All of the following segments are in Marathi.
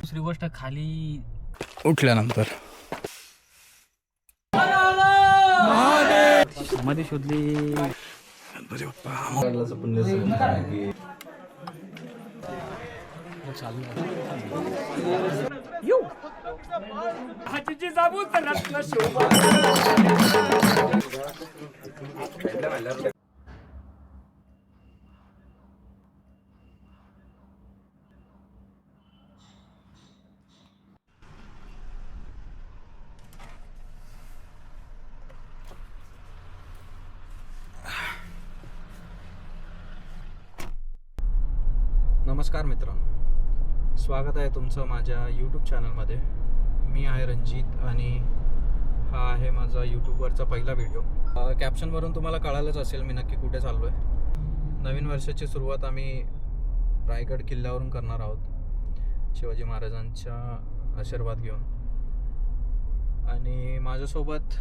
दुसरी गोष्ट खाली उठल्यानंतर. मध्ये शोधली. स्वागत आहे तुमचं माझ्या यूट्यूब चॅनलमध्ये मी आहे रणजित आणि हा आहे माझा यूट्यूबवरचा पहिला व्हिडिओ कॅप्शनवरून तुम्हाला कळालंच असेल मी नक्की कुठे चाललो आहे नवीन वर्षाची सुरुवात आम्ही रायगड किल्ल्यावरून करणार आहोत. शिवाजी महाराजांच्या आशीर्वाद घेऊन. आणि माझ्यासोबत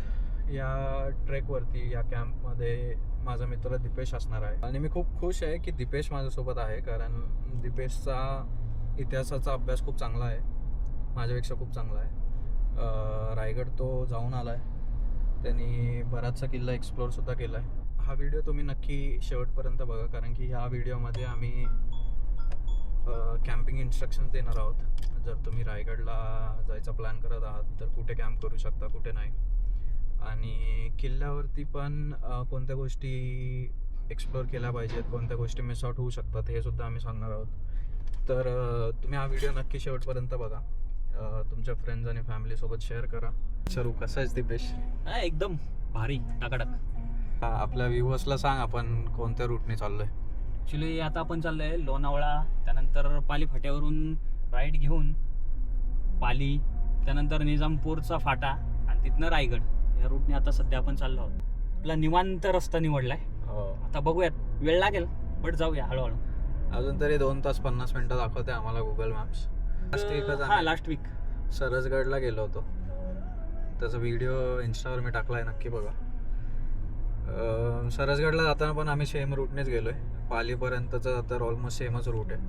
या ट्रेकवरती या कॅम्पमध्ये माझा मित्र दिपेश असणार आहे. आणि मी खूप खुश आहे की दिपेश माझ्यासोबत आहे कारण दिपेशचा इतिहासाचा अभ्यास खूप चांगला आहे. माझ्यापेक्षा खूप चांगला आहे. रायगड तो जाऊन आला आहे त्यांनी बराचसा किल्ला एक्सप्लोअरसुद्धा केला आहे हा व्हिडिओ तुम्ही नक्की शेवटपर्यंत बघा कारण की ह्या व्हिडिओमध्ये आम्ही कॅम्पिंग इन्स्ट्रक्शन्स देणार आहोत. जर तुम्ही रायगडला जायचा प्लॅन करत आहात तर कुठे कॅम्प करू शकता कुठे नाही. आणि किल्ल्यावरती पण कोणत्या गोष्टी एक्सप्लोअर केल्या पाहिजेत कोणत्या गोष्टी मिस आउट होऊ शकतात हे सुद्धा आम्ही सांगणार आहोत. तर तुम्ही हा व्हिडिओ नक्की शेवटपर्यंत बघा. तुमच्या फ्रेंड्स आणि फॅमिलीसोबत शेअर करा. सरू कसं आहेस दिपेश? हा, एकदम भारी टाकाटाक आपल्या व्ह्युअर्सला सांग आपण कोणत्या रूटने चाललोय. ॲक्च्युली आता आपण चाललोय लोणावळा त्यानंतर पाली फाट्यावरून राईड घेऊन पाली त्यानंतर निजामपूरचा फाटा आणि तिथनं रायगड. या रूटने आता सध्या आपण चाललो आहोत. आपला निवांत रस्ता निवडलाय. आता बघूयात वेळ लागेल बट जाऊया हळूहळू. अजून तरी दोन तास पन्नास मिनिटं दाखवते आम्हाला गुगल मॅप्स लास्ट वीकच हा लास्ट वीक सरसगडला गेलो होतो. त्याचा व्हिडिओ इंस्टावर मी टाकला आहे नक्की बघा. अं, सरसगडला जाताना पण आम्ही सेम रूटनेच गेलोय. पालीपर्यंतचा तर ऑलमोस्ट सेमच रूट आहे.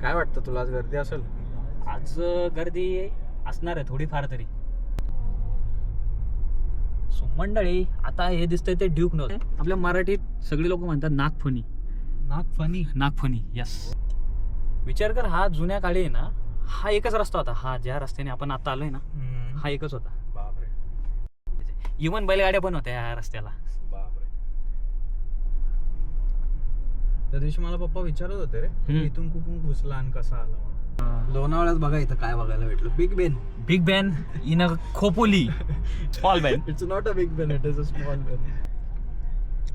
काय वाटतं तुला आज गर्दी असेल? आज गर्दी असणार आहे थोडीफार तरी. सो मंडळी आता हे दिसतंय ते ड्यूक नव्हतं आपल्या मराठीत सगळी लोक म्हणतात नागफणी. नाग फनी नागफणी यस विचार कर हा जुन्या काळी आहे ना हा एकच रस्ता होता. हा ज्या रस्त्याने आपण आता आलोय ना हा एकच होता. बापरे. इवन बैलगाड्या पण होत्या या रस्त्याला. बापरे. त्या दिवशी मला पप्पा विचारत होते रे हम्म. इथून कुठून घुसला आणि कसा आला म्हणून? लोणावळ्यात बघा इथं काय बघायला भेटलं. Big Ben big ban in a Khopoli. Small ban it's not a big Ben it is a small Ben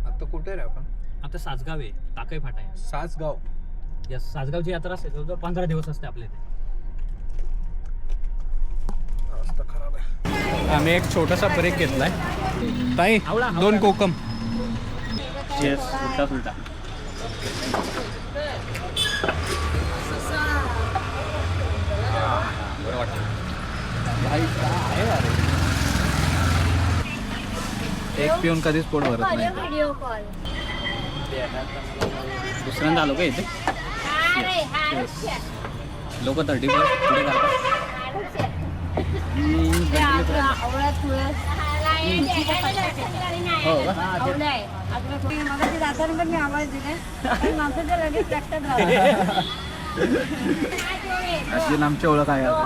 आता कुठे रे आपण? आता सासगाव आहे टाकई फाटा आहे. सासगाव. यस सासगावची यात्रा असते जवळजवळ पंधरा दिवस असते आपल्या इथे. आम्ही एक छोटासा ब्रेक घेतलाय. ताई आवळा, आवळा. दोन कोकम. येस सुलटा सुलटा बरं वाटतं एक पिऊन कधीच पोट भरत नाही. व्हिडिओ कॉल दुसऱ्यांदा आलो का इथे? अरे लोक थर्टी प्लस पुढे तुळस. हो तर आमची ओळख आहे आता.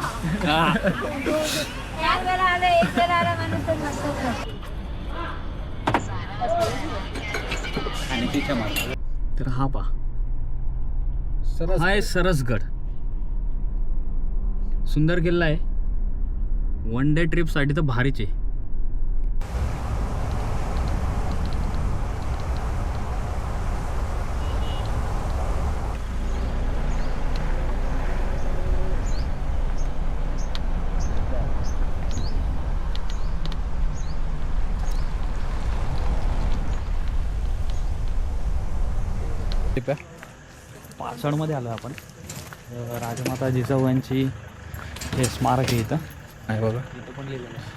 तर हा पा सरस हा आहे सरसगड. सुंदर किल्ला आहे. वन डे ट्रिपसाठी तर भारीच आहे. पाचडमध्ये आलो आपण. राजमाता जिजाऊयांची हे स्मारक आहे इथं. आहे बघा. इथं पण लिहिलेलं आहे.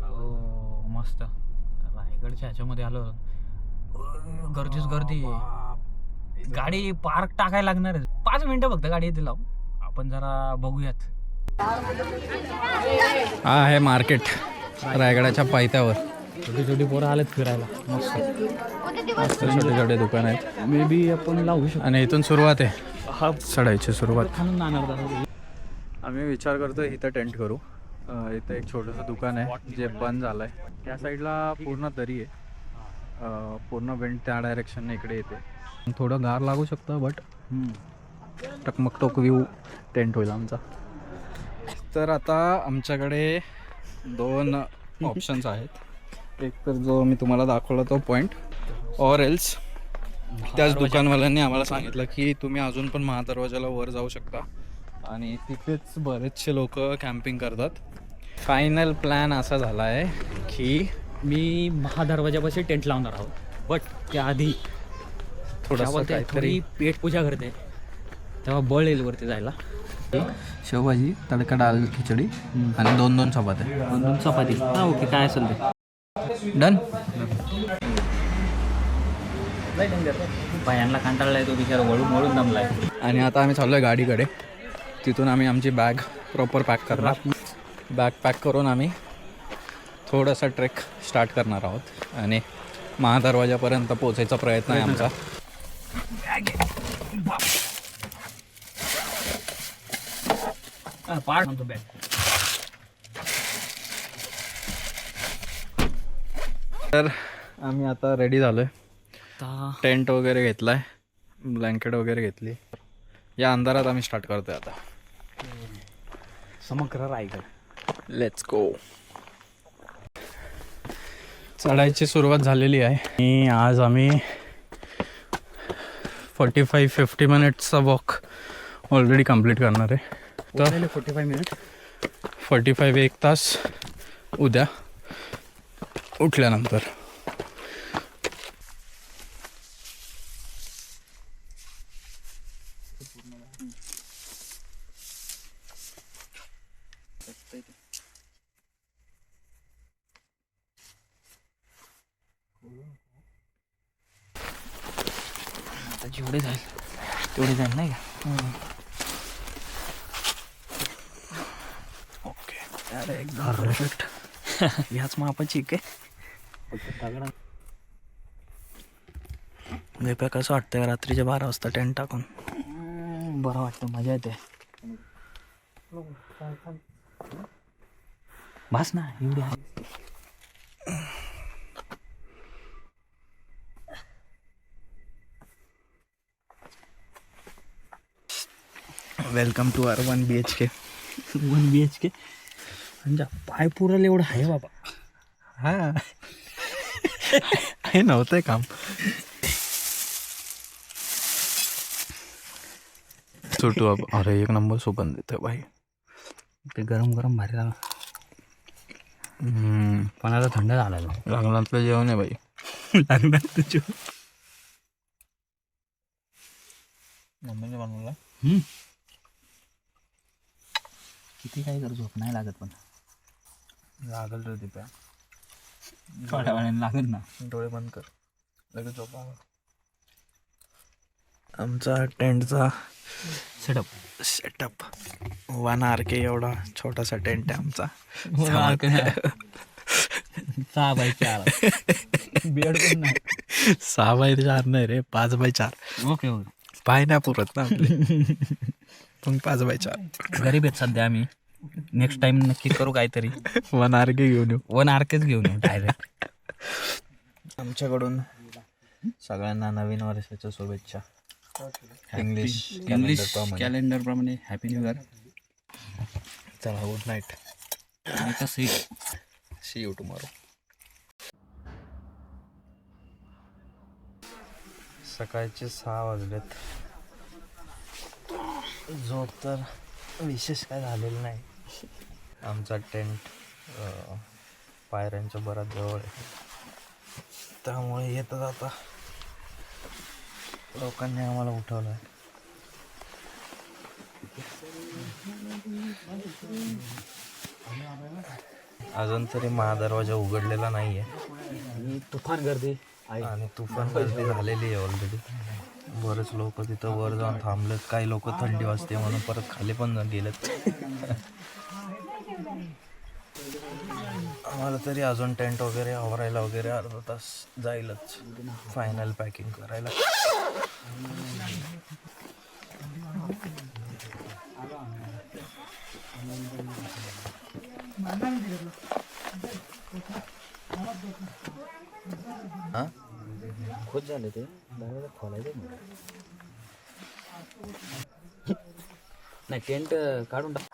हो मस्त. रायगडच्या ह्याच्यामध्ये आलो. गर्दीच गर्दी. गाडी पार्क टाकायला लागणार आहे. पाच मिनिटं फक्त गाडी येते लावून आपण जरा बघूयात. हा आहे मार्केट रायगडाच्या पायथ्यावर. छोटी छोटी पोरं आलेत फिरायला. मस्त. मस्त छोटे छोटे दुकान आहेत. मे बी आपण लावू शकतो. आणि इथून सुरुवात आहे. हा. चढायची सुरुवात. आम्ही विचार करतो इथं टेंट करू. इथं एक छोटंसं दुकान आहे जे बंद झालं आहे त्या साईडला पूर्ण दरी आहे. पूर्ण विंड त्या डायरेक्शनने इकडे येते. थोडं गार लागू शकतं बट टकमकटोक व्ह्यू टेंट होईल आमचा. तर आता आमच्याकडे दोन ऑप्शन्स आहेत. एक तर जो मी तुम्हाला दाखवला तो पॉईंट ऑर एल्स त्याच दुकानवाल्यांनी आम्हाला सांगितलं की तुम्ही अजून पण महादरवाजाला वर जाऊ शकता. आणि तिथेच बरेचसे लोक कॅम्पिंग करतात. फायनल प्लॅन असा झाला आहे की मी महादरवाजापाशी टेंट लावणार आहोत. बट त्याआधी थोडी पेट पूजा करते तेव्हा बळ येईल वरती जायला. शेवभाजी तडका डाळ खिचडी आणि दोन दोन चपात्या. दोन दोन चपाती. हा ओके काय असेल ते. डन. बायांना कंटाळलाय तो बिचारा वळून वळून दमलाय. आणि आता आम्ही चाललो आहे गाडीकडे. तिथून आम्ही आमची बॅग प्रॉपर पॅक करणार. बॅग पॅक करून आम्ही थोडासा ट्रेक स्टार्ट करणार आहोत आणि महादरवाजापर्यंत पोचायचा प्रयत्न आहे आमचा. तर आम्ही आता रेडी झालो आहे टेंट वगैरे घेतला आहे ब्लँकेट वगैरे घेतली. या अंधारात आम्ही स्टार्ट करतोय आता. समग्र रायगड. लेट्स गो चढायची सुरुवात झालेली आहे. आणि आज आम्ही फोर्टी फाईव्ह फिफ्टी मिनिट्सचा वॉक ऑलरेडी कंप्लीट करणार आहे. तर forty five minute forty five एक तास उद्या उठल्यानंतर आता जेवढे जाईल तेवढे जाईल नाही का? ओके. अरे एकदम परफेक्ट ह्याच मापाची काय दीपा कसं वाटतंय रात्रीच्या बारा वाजता टेंट टाकून. बरं वाटतं मजा येते. बस ना एवढी welcome to R one B H K one B H K म्हणजे पाय पुरल एवढं आहे बाबा. हा. हे नव्हतंय काम. सुटू अब अरे एक नंबर सुगंध देतोय भाई. ते गरम गरम भारी झालं हम्म, पण आता थंड झाला लग्नातलं जेवण आहे भाई. लागणार तुझ्या मम्मीने बनवलं किती काय कर झोप नाही लागत पण. लागल रे दिप्या. थोड्या वेळाने लागेल ना. डोळे बंद कर. लगेच झोपा आमचा टेंटचा setup setup one R K एवढा छोटासा टेंट आहे आमचा. सहा बाय चार. बेड पण नाही. सहा बाय चार नाही रे पाच बाय चार. ओके ओके पाय नाही पुरत ना आपले. मग पाच बाय चार. गरीब आहेत सध्या आम्ही. नेक्स्ट टाइम नक्की करू काहीतरी. वन आर के घेऊन येऊ. वन आरकेच घेऊन येऊ डायरेक्ट आमच्याकडून सगळ्यांना नवीन वर्षाच्या शुभेच्छा. English English. कॅलेंडर प्रमाणे. हॅपी न्यू इयर चला गुड नाईट कसं सी यू टुमॉरो सकाळचे सहा वाजलेत. झोप तर विशेष काय झालेलं नाही. आमचा टेंट पायऱ्यांच्या बराच जवळ आहे. त्यामुळे येत जाता लोकांनी आम्हाला उठवलं आहे अजून तरी महादरवाजा उघडलेला नाहीये. आणि तुफान गर्दी आहे. आणि तुफान गर्दी झालेली आहे ऑलरेडी बरेच लोक तिथं वर जाऊन थांबलेत. काही लोक थंडी वाजते म्हणून परत खाली पण गेलेत. आम्हाला तरी अजून टेंट वगैरे आवरायला वगैरे अर्धा तास जाईलच. फायनल पॅकिंग करायला. हां? खुश झाले ते. खोलायचं नाही. टेंट काढून टाक.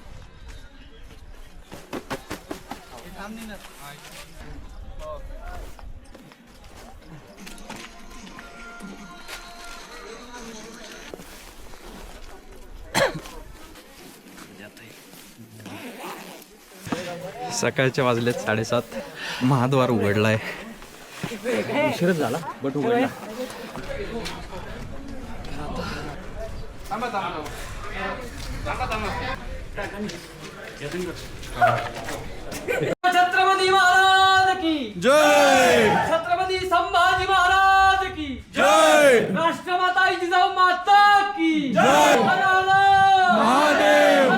सकाळच्या वाजलेत साडेसात. महाद्वार उघडलाय. उशीरच झाला बट उघडला छत्रपती महाराज की जय छत्रपती संभाजी महाराज की जय राष्ट्रमाता जिजाऊ माता की जय महादेव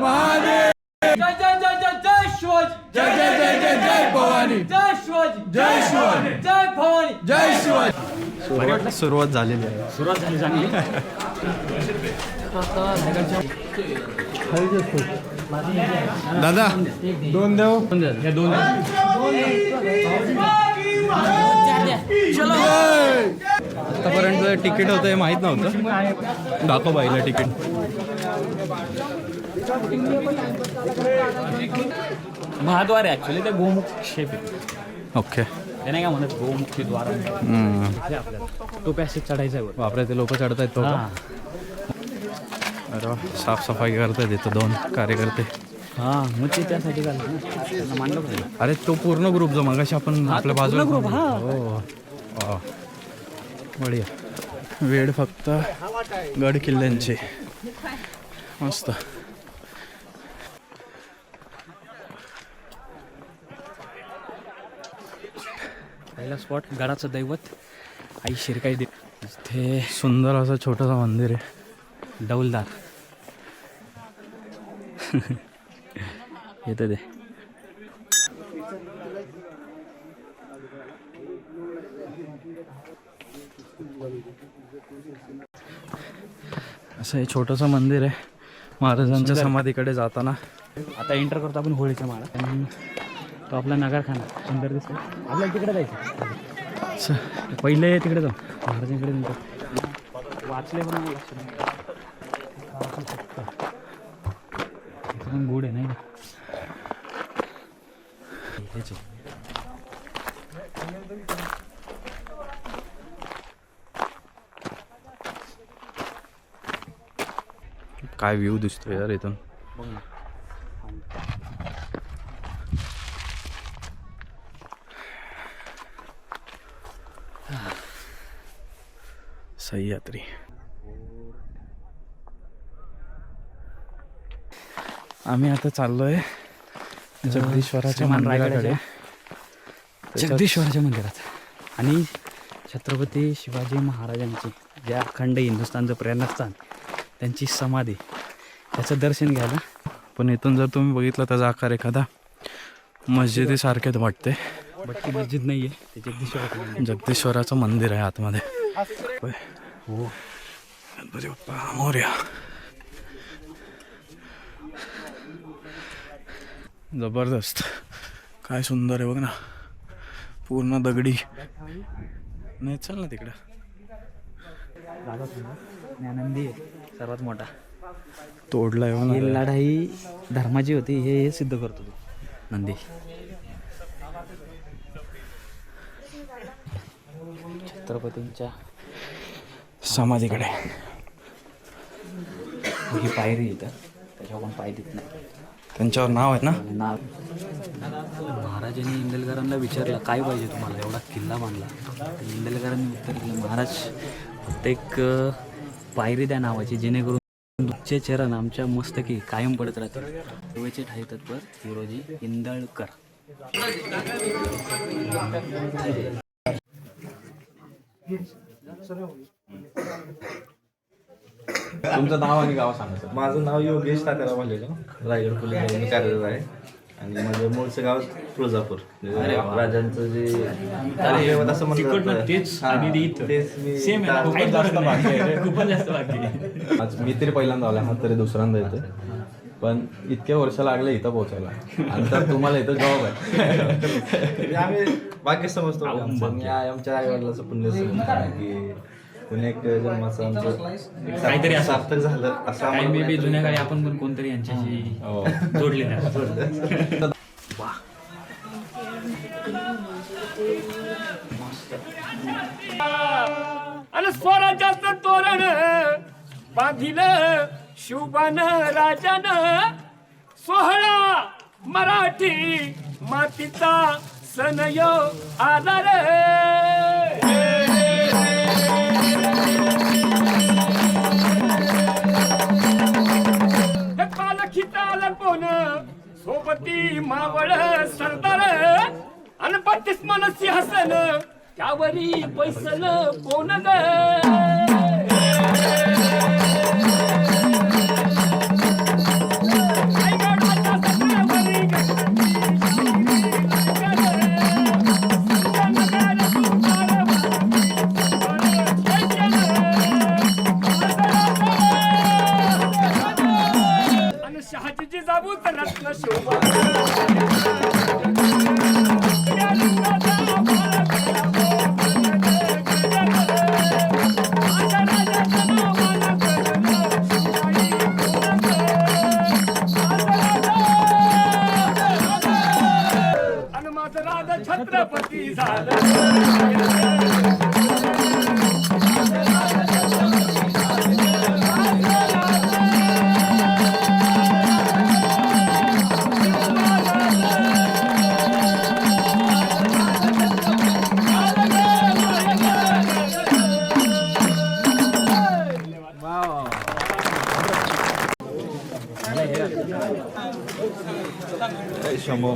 महादेव जय जय जय जय जय शिवाजी जय जय जय जय जय भवानी जय शिवाजी जय शिवाजी जय भवानी जय शिवाजी सुरुवात सुरुवात झालेली आहे. सुरुवात झाली चांगली. दादा दोन देव आतापर्यंत तिकीट होतं हे माहीत नव्हतं. दाखव बाईला तिकीट. महाद्वार आहे ऍक्च्युली ते गोमुख शेप ओके. ते नाही का म्हणत गोमुखी द्वार हम्म. आहे आपल्याला. तो पॅसेज चढायचा आहे वर. बापरे ते लोक तो हा. अरे वा, साफसफाई करतायत इथं दोन कार्यकर्ते. हा मग ते त्यासाठी झालं ना. त्यांना मानलं पाहिजे. अरे तो पूर्ण ग्रुप जो मगाशी आपण आपल्या बाजूला group, हा. हो वा. बढिया. वेळ फक्त गड किल्ल्यांचे. मस्त. पहिला स्पॉट गडाचं दैवत. आई शिरकाई दे. इथे सुंदर असं छोटंसं मंदिर आहे. डौलदार. येतं ते. असं हे छोटंसं मंदिर आहे. महाराजांच्या समाधीकडे जाताना. आता एंटर करतो आपण होळीच्या आणि तो आपला नगरखाना सुंदर दिसतो आपल्याला तिकडे जायचं पहिले तिकडे जाऊ. महाराजांकडे नंतर वाचले पण पण गोड आहे नाही का? आहे. काय व्ह्यू दिसतोय यार इथून? सह्याद्री. आम्ही आता चाललोय जगदीश्वराच्या मंदिराकडे. जगदीश्वराच्या मंदिरात. आणि छत्रपती शिवाजी महाराजांची जे अखंड हिंदुस्थानचं प्रेरणास्थान त्यांची समाधी त्याचं दर्शन घ्यायला. पण इथून जर तुम्ही बघितलं त्याचा आकार एखादा मस्जिदीसारखेच वाटते. बट ती मस्जिद नाही आहे ते जगदीश्वराचं मंदिर जगदीश्वराचं मंदिर आहे आतमध्ये. गणपती बाप्पा मोर्या जबरदस्त काय सुंदर आहे बघ ना पूर्ण दगडी नाही चल ना तिकडं आनंदी आहे सर्वात मोठा. तोडलाय हो ना. ही लढाई धर्माची होती हे हे सिद्ध करतो तो. नंदी. छत्रपतींच्या समाधीकडे. ही पायरी इथं. त्याच्यावर पण पाय देत नाही. त्यांच्यावर नाव आहे ना? नाव. महाराजांनी इंदलकरांना विचारलं काय पाहिजे तुम्हाला? एवढा किल्ला बांधला. तर इंदलकरांनी उत्तर दिलं महाराज फक्त एक पायरी द्या नावाची जेणेकरून तुमचे चरण आमच्या मस्तकी कायम पडत राहतील. शिवाचे ठाई तत्पर हिरोजी इंदळकर. तुमचं नाव आणि गाव सांगा माझं नाव योगेश तात्याराव भालेगाव रायगड पोलीस मी कार्यरत आहे. आणि माझं मूळचं गाव तुळजापूर. राजांचं जे कार्यदेवत असं म्हणलं जातं. तेच मी खूपच जास्त बाकी आहे. रे. खूपच जास्त बाकी आज मी तरी पहिल्यांदा आला हा तरी दुसऱ्यांदा येतोय पण इतके वर्ष लागले इथं पोहोचायला. आणि तर तुम्हाला इथं जॉब आहे. आम्ही भाग्य समजतो. आमच्या आई वडिलाचं पुण्य की पुणे एक जन्माचं आमचं काहीतरी असं. सार्थक झालं असं काही आम्हाला मे बी जुन्या काळी आपण पण कोणतरी यांच्याशी हो. जोडले नाही आणि स्वराज्याचं तोरण बांधिल शिवबान राजान. सोहळा मराठी मातीचा सण यो पालखीचा सोबती मावळ सरदार अन बत्तीस मन सिंहासन त्यावरी पैसल कोण ग? आणि शहाजीची रत्न आणि माझं राजा छत्रपती झालं. शंभो.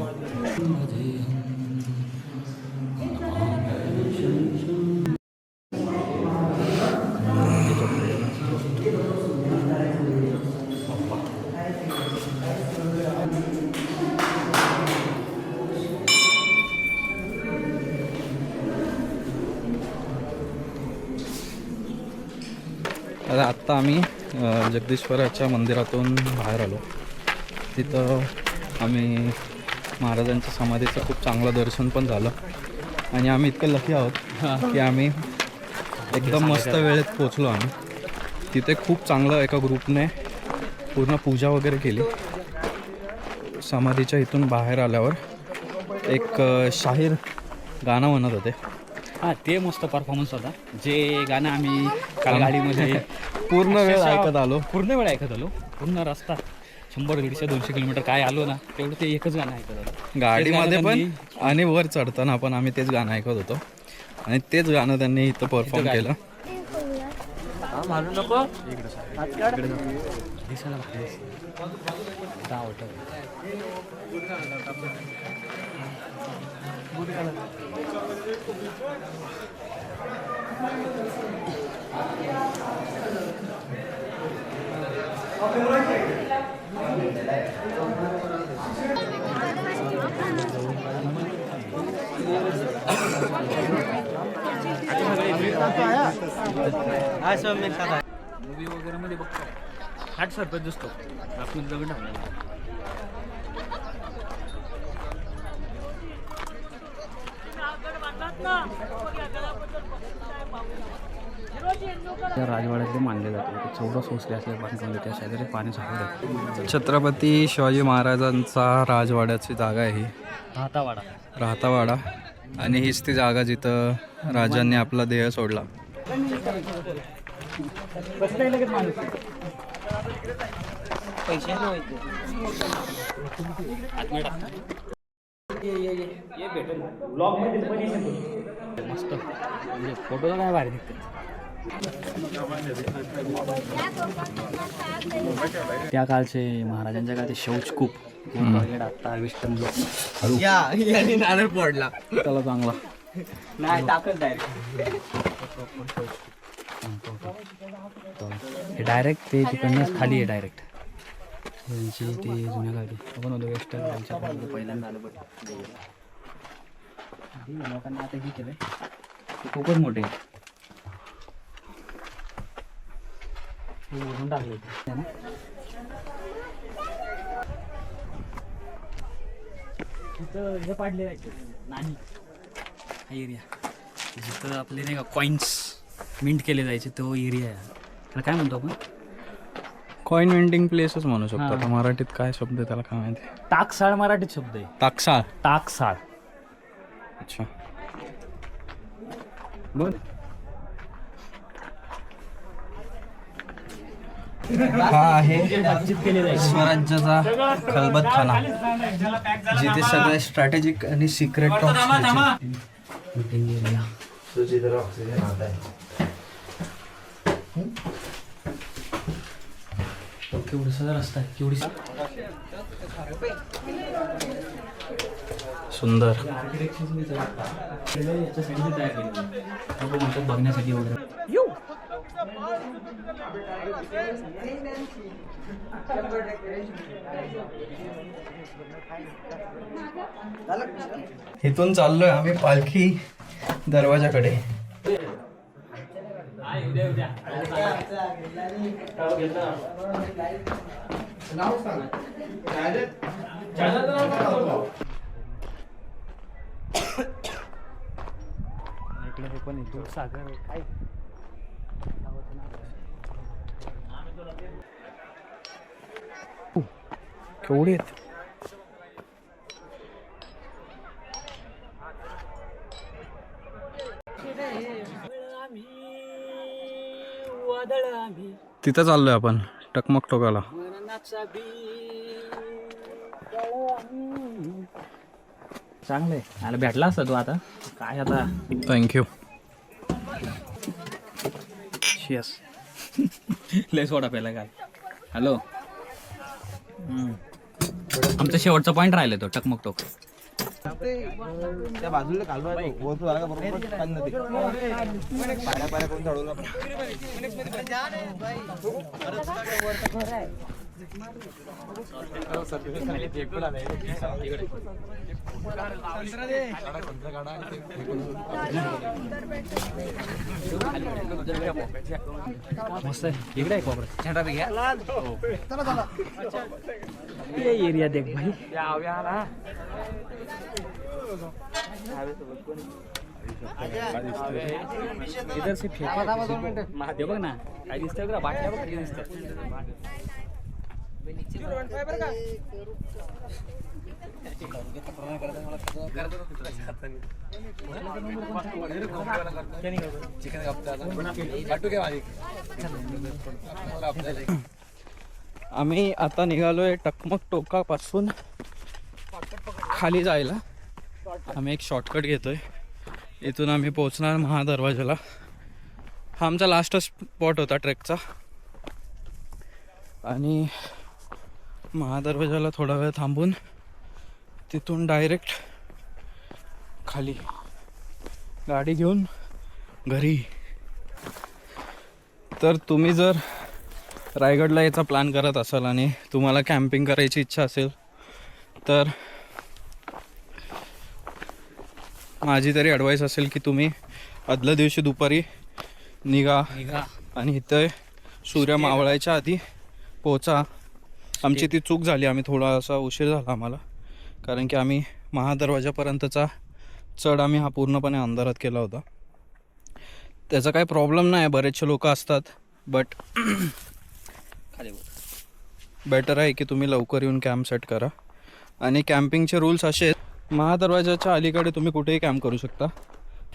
आत्ता आम्ही जगदीश्वराच्या मंदिरातून बाहेर आलो. तिथं आम्ही महाराजांच्या समाधीचं खूप चांगलं दर्शन पण झालं. आणि आम्ही इतके लकी आहोत की आम्ही एकदम मस्त वेळेत पोचलो आम्ही. तिथे खूप चांगलं एका ग्रुपने पूर्ण पूजा वगैरे केली. समाधीच्या इथून बाहेर आल्यावर एक शाहीर गाणं म्हणत होते. हा ते मस्त परफॉर्मन्स होता. जे गाणं आम्ही काल गाडीमध्ये पूर्ण वेळ ऐकत आलो. पूर्ण वेळ ऐकत आलो. पूर्ण रस्ता शंभर दीडशे दोनशे किलोमीटर काय आलो ना तेवढं ते एकच गाणं ऐकत आलो गाडीमध्ये पण आणि वर चढताना पण आम्ही तेच गाणं ऐकत होतो. आणि तेच गाणं त्यांनी इथं परफॉर्म केलं दिसायला भारी आता आवडतं मूवी वगैरे मध्ये बघतो. सरपंच दिसतो. आपण दगड टाकलेला त्या राजवाड्यातले मानले जाते. चौदा सोसले असल्या बांधकाम त्या शेजारी पाणी झालं छत्रपती शिवाजी महाराजांचा राजवाड्याची जागा आहे ही. राहतावाडा. राहतावाडा. आणि हीच ती जागा जिथं राजांनी आपला देह सोडला. मस्त म्हणजे काय भारी त्या काळचे महाराजांच्या काळचे शौचकूप त्याला चांगला. हे डायरेक्ट ते तिकडनंच खाली आहे डायरेक्ट त्यांची ते जुन्या काळी आपण होतो काळात पहिल्यांदा आलं बघ लोकांना आता हे केलंय. ते खूपच मोठे टाकले होते. है ना? तिथं हे पाडले नाणी. हा एरिया. जिथं आपले नाही का कॉईन्स मिंट केले जायचे तो एरिया आहे. काय म्हणतो आपण? कॉईन वेंडिंग प्लेसच म्हणू शकतो. आता मराठीत काय शब्द आहे त्याला काय माहिती? टाकसाळ मराठीत शब्द आहे. ताकसाळ टाकसाळ. अच्छा. बोल हा आहे स्वराज्याचा खलबत खाना जिथे सगळे स्ट्रॅटेजिक आणि सिक्रेट रस्ता आहे केवढी सुंदर. बघण्यासाठी वगैरे. इथून चाललोय आम्ही पालखी दरवाजाकडे. इकडे हे पण सागर काय? केवढे आहेत? तिथं चाललोय आपण टकमक टोकाला. चांगलंय. आला भेटला असता तू आता? काय आता? थँक्यू शियस लय सोडा प्याला काय हॅलो आमचा शेवटचा पॉईंट राहिला तो टकमक टोक त्या बाजूला कालवा आहे तो. वर तो झाला का बरोबर नदी. पाण्या पाण्या करून चढवलं आपण. मस्त एरिया देख भाई। इधर से फेंका। ते बघ ना, काय दिसतंय बघ बाटल्या बघ दिसतात आम्ही आता निघालोय टकमक टोकापासून खाली जायला. आम्ही एक शॉर्टकट घेतोय. इथून आम्ही पोहोचणार महादरवाजाला हा आमचा लास्ट स्पॉट होता ट्रेकचा. आणि महादरवाजाला थोडा वेळ थांबून तिथून डायरेक्ट खाली गाडी घेऊन घरी. तर तुम्ही जर रायगडला याचा प्लॅन करत असाल आणि तुम्हाला कॅम्पिंग करायची इच्छा असेल तर माझी तरी ॲडवाईस असेल की तुम्ही आदल्या दिवशी दुपारी निघा निघा. आणि इथं सूर्य मावळायच्या आधी पोचा. आमची ती चूक झाली आम्ही थोडासा उशीर झाला आम्हाला. कारण की आम्ही महादरवाजापर्यंतचा चढ आम्ही हा पूर्णपणे अंधारात केला होता. त्याचा काही प्रॉब्लेम नाही बरेचसे लोक असतात बट बेटर आहे की तुम्ही लवकर येऊन कॅम्प सेट करा. आणि कॅम्पिंगचे रूल्स असे आहेत महादरवाजाच्या अलीकडे तुम्ही कुठेही कॅम्प करू शकता.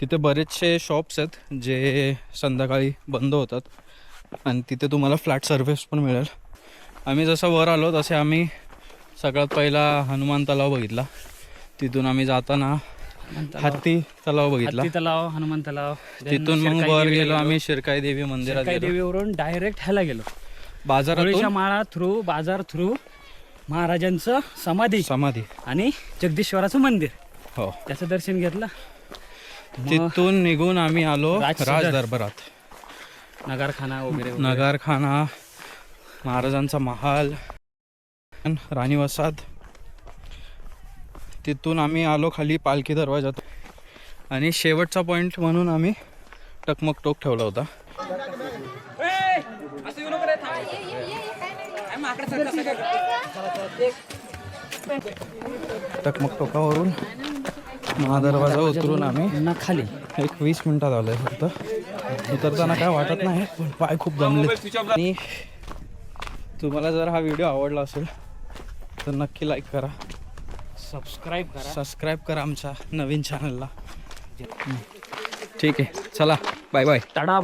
तिथे बरेचसे शॉप्स आहेत जे संध्याकाळी बंद होतात. आणि तिथे तुम्हाला फ्लॅट सर्व्हिस पण मिळेल. आम्ही जसं वर आलो तसे आम्ही सगळ्यात पहिला हनुमान तलाव बघितला. तिथून आम्ही जाताना हत्ती तलाव बघितला. हत्ती तलाव हनुमान तलाव तिथून मग शिरकाई वर गेलो आम्ही शिरकाई देवी मंदिरात. देवीवरून डायरेक्ट ह्याला गेलो. होळीच्या माळा थ्रू बाजार थ्रू महाराजांचं समाधी समाधी. आणि जगदीश्वराचं मंदिर. हो. त्याचं दर्शन घेतलं. तिथून निघून आम्ही आलो. राज दरबारात नगारखाना वगैरे. नगारखाना महाराजांचा महाल राणी वसाद तिथून आम्ही आलो खाली पालखी दरवाजात आणि शेवटचा पॉईंट म्हणून आम्ही टकमक टोक ठेवला होता. टकमक टोकावरून महादरवाजा उतरून आम्ही ना खाली एक वीस मिनिटात आलोय फक्त. उतरताना काय वाटत नाही पण पाय खूप दमले आणि तुम्हाला जर हा व्हिडिओ आवडला असेल तर नक्की लाईक करा. सबस्क्राईब करा. सबस्क्राईब करा आमच्या नवीन चॅनलला ठीक आहे. चला. बाय बाय तडा